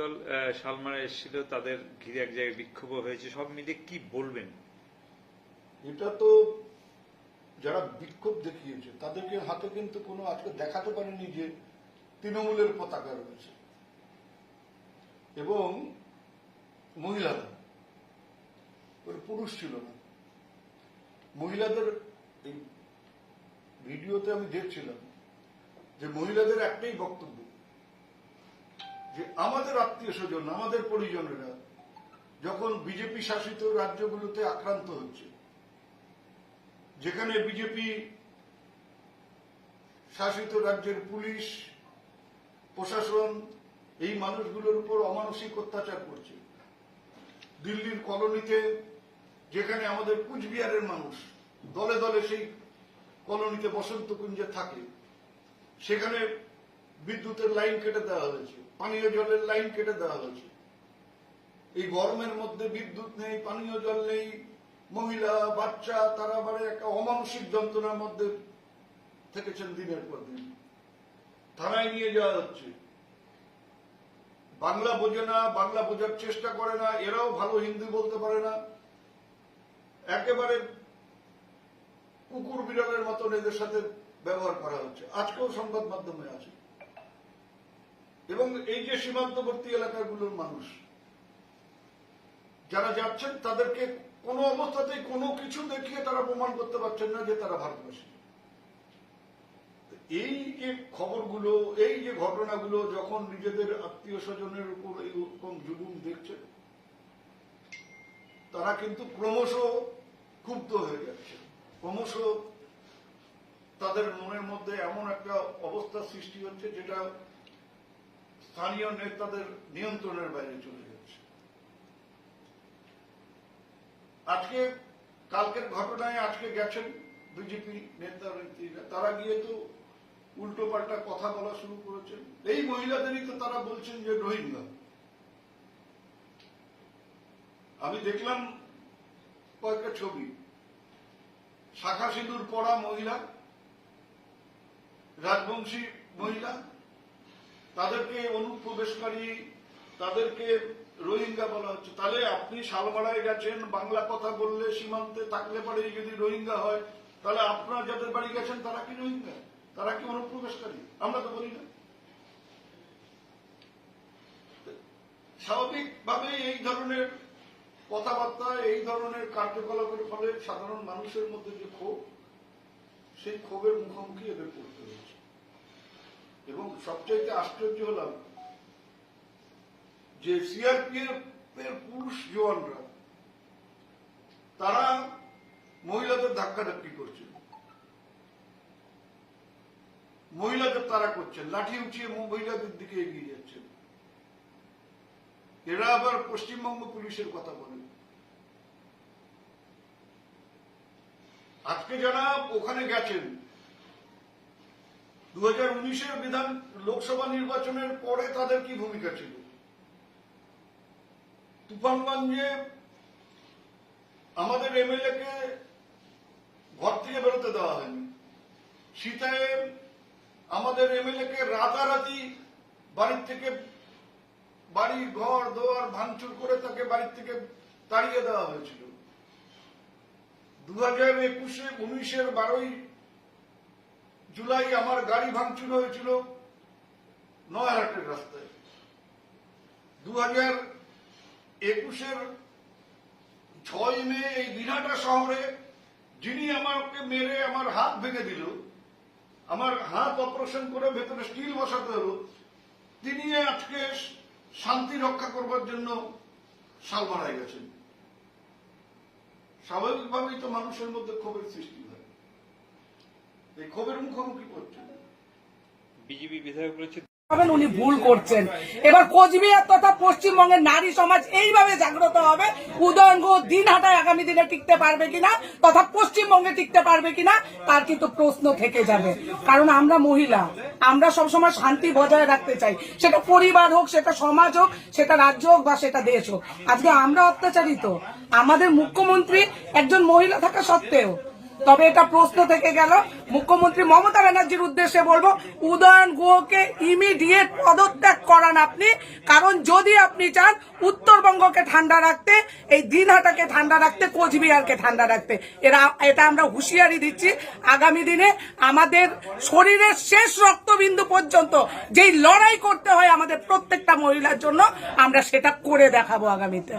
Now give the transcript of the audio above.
দল শালমারা এসেছিল, তাদের ঘিরে এক জায়গায় বিক্ষোভ হয়েছে। সব মিলে কি বলবেন? এটা তো যারা বিক্ষোভ দেখিয়েছে, তাদেরকে হাতে কিন্তু কোনো আজকে দেখাতে পারেনি যে তৃণমূলের পতাকা রয়েছে। এবং মহিলারা পুরুষ ছিল না। মহিলাদের ভিডিওতে আমি দেখছিলাম যে মহিলাদের একটাই বক্তব্য যে আমাদের আত্মীয় স্বজন, আমাদের পরিজনেরা যখন বিজেপি শাসিত রাজ্যগুলোতে আক্রান্ত হচ্ছে, যেখানে বিজেপি শাসিত রাজ্যের পুলিশ, প্রশাসন, এই মানুষগুলোর উপর অমানসিক অত্যাচার করছে। দিল্লির কলোনিতে যেখানে আমাদের কুচবিহারের মানুষ দলে দলে সেই কলোনিতে বসন্ত কুঞ্জে থাকে, সেখানে বিদ্যুতের লাইন কেটে দেওয়া হয়েছে, পানীয় জলের লাইন কেটে দেওয়া হয়েছে। এই গরমের মধ্যে বিদ্যুৎ নেই, পানীয় জল নেই, মহিলা, বাচ্চা, তারা মানে একটা অমানসিক যন্ত্রণার মধ্যে থেকেছেন দিনের পর দিন। থানায় নিয়ে যাওয়া হচ্ছে। বাংলা বোঝে না, বাংলা বোঝার চেষ্টা করে না, এরাও ভালো হিন্দি বলতে পারে না। একেবারে কুকুর বিড়ালের মতন এদের সাথে ব্যবহার করা হচ্ছে। আজকেও সংবাদ মাধ্যমে আছে। এবং এই যে সীমান্তবর্তী এলাকাগুলোর মানুষ, যারা যাচ্ছেন, তাদেরকে কোনো অবস্থাতেই কোনো কিছু দেখিয়ে তারা প্রমাণ করতে পারছেন না যে তারা ভারতবাসী। এই যে খবরগুলো, এই যে ঘটনাগুলো যখন নিজেদের আত্মীয় স্বজনের উপর এরকম জুলুম দেখছেন তারা কিন্তু ক্রমশ ক্ষুব্ধ হয়ে যাচ্ছে। ক্রমশ তাদের মনের মধ্যে এমন একটা অবস্থা সৃষ্টি হচ্ছে যেটা স্থানীয় নেতাদের নিয়ন্ত্রণের বাইরে চলে যাচ্ছে আজকে, কালকের ঘটনায় আজকে গেছেন বিজেপি নেতা নেত্রীরা। তারা গিয়ে তো উল্টো পাল্টা কথা বলা শুরু করেছেন। এই মহিলাদেরই তো তারা বলছেন যে রোহিঙ্গা। আমি দেখলাম কয়েকটা ছবি। শাখা সিঁদুর পরা মহিলা, রাজবংশী মহিলা তাদেরকে অনুপ্রবেশকারী, তাদেরকে রোহিঙ্গা বলা হচ্ছে। তাহলে আপনি শালমারায় গেছেন, বাংলা কথা বললে সীমান্তে থাকলে পারে যদি রোহিঙ্গা হয়, তাহলে আপনার যাদের বাড়ি গেছেন, তারা কি রোহিঙ্গা? তারা কি অনুপ্রবেশকারী? আমরা তো বলি না। স্বাভাবিকভাবে এই ধরনের কথাবার্তা, এই ধরনের কার্যকলাপের ফলে সাধারণ মানুষের মধ্যে যে ক্ষোভ, সেই ক্ষোভের মুখোমুখি এদের পড়তে হয়েছে এবং সবচাইতে আশ্চর্য হলাম যে সিআরপিএফ এর পুরুষ জওয়ানরা, তারা মহিলাদের ধাক্কাধাক্কি করছে। মহিলাদের তারা করছেন, লাঠি উঠিয়ে মহিলাদের দিকে এগিয়ে যাচ্ছেন। এরা আবার পশ্চিমবঙ্গ পুলিশের কথা বলেন আজকে যারা ওখানে গেছেন। দু বিধান লোকসভা নির্বাচনের পরে তাদের কি ভূমিকা ছিল? তুফানগঞ্জে আমাদের এমএলএ কে ঘর থেকে বেরোতে দেওয়া হয়নি। সীতায় আমাদের এমএলএ কে রাতারাতি বাড়ির থেকে বাড়ির ঘর, দোয়ার ভাঙচুর করে তাকে বাড়ির থেকে তাড়িয়ে দেওয়া হয়েছিল। দু হাজার একুশে, উনিশের বারোই জুলাই আমার গাড়ি ভাঙচুর হয়েছিল নয়াহাটের রাস্তায়। দু হাজার একুশের ছয় মে এই দিনহাটা শহরে যিনি আমাকে মেরে আমার হাত ভেঙে দিল, আমার হাত অপারেশন করে ভেতরে স্টিল বসাতে হলো, তিনি আজকে শান্তি রক্ষা করবার জন্য সালমারায় গেছেন। স্বাভাবিকভাবেই তো মানুষের মধ্যে ক্ষোভের সৃষ্টি এই ক্ষোভের মুখোমুখি করছেন বিজেপি বিধায়ক রয়েছে। হবেন উনি ভুল করছেন। এবার কোচবিহার তথা পশ্চিমবঙ্গের নারী সমাজ এইভাবে জাগ্রত হবে। উদয়ন দিনহাটায় আগামী দিনে টিকতে পারবে কিনা তথা পশ্চিমবঙ্গে টিকতে পারবে কিনা তার কিন্তু প্রশ্ন থেকে যাবে। কারণ আমরা মহিলা আমরা সবসময় শান্তি বজায় রাখতে চাই। সেটা পরিবার হোক সেটা সমাজ হোক সেটা রাজ্য হোক বা সেটা দেশ হোক। আজকে আমরা অত্যাচারিত। আমাদের মুখ্যমন্ত্রী একজন মহিলা থাকা সত্ত্বেও তবে এটা প্রশ্ন থেকে গেল, মুখ্যমন্ত্রী মমতা ব্যানার্জির উদ্দেশ্যে বলব, উদয়ন গুহকে ইমিডিয়েট পদত্যাগ করান আপনি, কারণ যদি আপনি চান উত্তরবঙ্গকে ঠান্ডা রাখতে, এই দিনহাটাকে ঠান্ডা রাখতে, কোচবিহারকে ঠান্ডা রাখতে। এরা, এটা আমরা হুঁশিয়ারি দিচ্ছি, আগামী দিনে আমাদের শরীরের শেষ রক্তবিন্দু পর্যন্ত যেই লড়াই করতে হয় আমাদের প্রত্যেকটা মহিলার জন্য, আমরা সেটা করে দেখাবো আগামীতে।